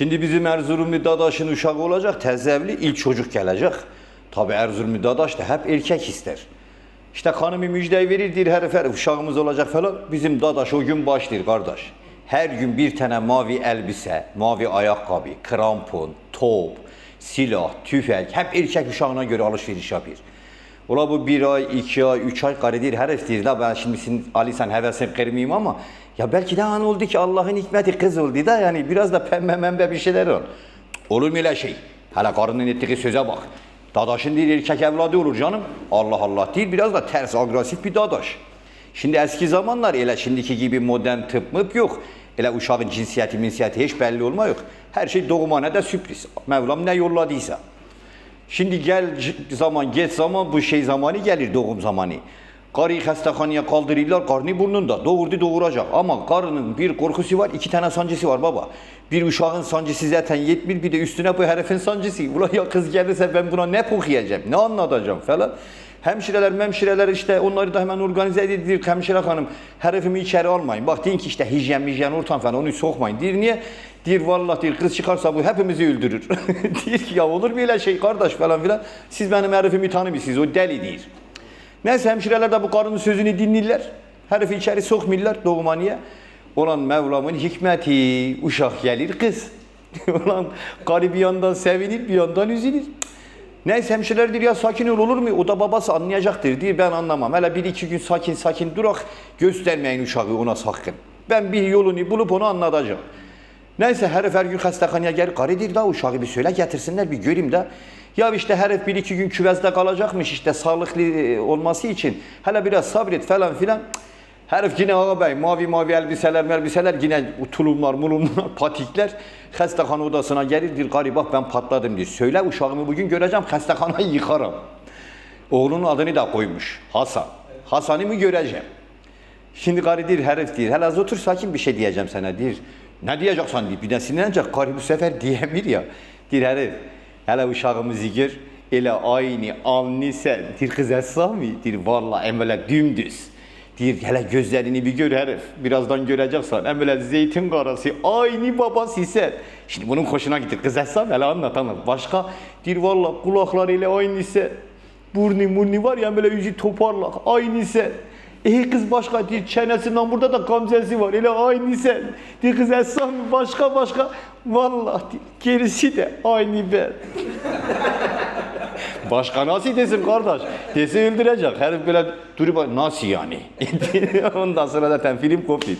Şimdi bizim Erzurumlu Dadaş'ın uşağı olacak, tezevli ilk çocuk gelecek. Tabi Erzurumlu Dadaş da hep erkek ister. İşte kanımı müjdeyi verir, dir herif herif uşağımız olacak falan. Bizim Dadaş o gün başlıyor kardeş. Her gün bir tane mavi elbise, mavi ayakkabı, krampon, top, silah, tüfek hep erkek uşağına göre alışveriş yapıyor. Ola bu bir ay, iki ay, üç ay karı değil herif değil da ben şimdi sin, Ali sen hevesin kırmayayım ama ya belki de an oldu ki Allah'ın hikmeti kız oldu da yani biraz da pembe membe bir şeyler ol. Olur mu öyle şey? Hele karının ettiği söze bak. Dadaşın değil erkek evladı olur canım. Allah Allah değil biraz da ters agresif bir dadaş. Şimdi eski zamanlar ele şimdiki gibi modern tıp mıp yok. Ele uşağın cinsiyeti minsiyeti hiç belli olma yok. Her şey doğumhane de sürpriz. Mevlam ne yolladıysa. Şimdi gel zaman geç zaman bu şey zamanı gelir doğum zamanı. Karıyı hastahaneye kaldırırlar karnı burnunda doğurdu doğuracak ama karının bir korkusu var iki tane sancısı var baba. Bir uşağın sancısı zaten yetmiyor bir de üstüne bu herifin sancısı. Ulan ya kız gelirse ben buna ne okuyacağım ne anlatacağım falan. Hemşireler memşireler işte onları da hemen organize edilir. Hemşire hanım herifimi içeri almayın. Bak deyin ki işte hijyen hijyen ortam falan onu sokmayın. Dir niye? Dir vallahi dir kız çıkarsa bu hepimizi öldürür. dir ki ya olur mu öyle şey kardeş falan filan. Siz benim herifimi tanımıyorsunuz o deli değil. Neyse hemşireler de bu karının sözünü dinlerler. Herifi içeri sokmuyorlar doğumhaneye. Olan Mevlam'ın hikmeti uşak gelir kız. Ulan karı bir yandan sevinir bir yandan üzülür. Neyse hemşireler diyor ya sakin ol olur mu? O da babası anlayacaktır diye ben anlamam. Hele bir iki gün sakin sakin durak göstermeyin uşağı ona sakın. Ben bir yolunu bulup onu anlatacağım. Neyse herif her gün hastahaneye gelir. Karıdır da uşağı bir söyle getirsinler bir göreyim de. Ya işte herif bir iki gün küvezde kalacakmış işte sağlıklı e, olması için. Hele biraz sabret falan filan. Cık. Herif yine ağabey mavi mavi elbiseler elbiseler yine tulumlar mulumlar patikler. Hastahane odasına gelir bir karı bak ben patladım diyor. Söyle uşağımı bugün göreceğim hastahaneyi yıkarım. Oğlunun adını da koymuş Hasan. Hasan'ı mı göreceğim? Şimdi karı değil herif değil. Hele az otur sakin bir şey diyeceğim sana değil. Ne diyeceksin diye. Bir de sinirlenecek. Karı bu sefer diyemir ya. Dir herif. Hele uşağımızı gör. Ele aynı alnı sen. Dir kız esra mı? Dir valla em böyle dümdüz. Dir hele gözlerini bir gör herif. Birazdan göreceksin. Em böyle zeytin karası. Aynı babası sen. Şimdi bunun hoşuna gitti. Kız mı? Hele anlat. Başka? Dir valla kulaklarıyla aynı sen. Burnu burnu var ya böyle yüzü toparlak. Aynı sen. E kız başka değil çenesinden burada da gamzesi var. Öyle aynı sen. Diyor kız Esra mı başka başka. Vallahi değil. Gerisi de aynı ben. Başka nasıl desin kardeş? Dese öldürecek. Herif böyle durup nasıl yani? Ondan sonra zaten film koptu.